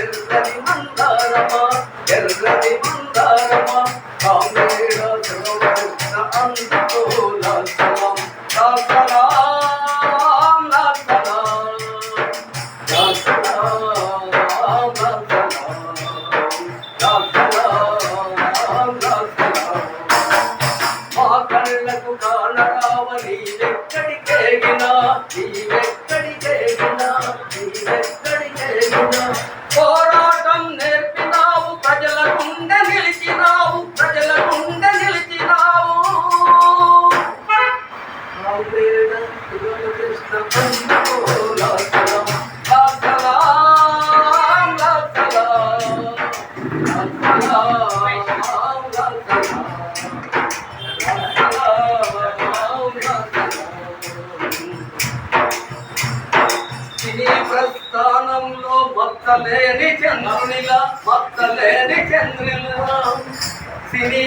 ఎర్రని మందారమా ఎర్రని మందారమా కామేడ సరోవర మా కళ్ళకు కాడ నీవెక్కడికేగినా నీవెక్కడికేగినా నీవెక్కడికేగినా పోరాటం నేర్పినావు ప్రజల గుండె నిలిచినావు ప్రజల గుండె నిలిచినావు రామేణ శివకృష్ణ బంధుకో సినీ ప్రస్థానంలో లేని చంద్రునిలా భక్త లేని చంద్రునిలా. సినీ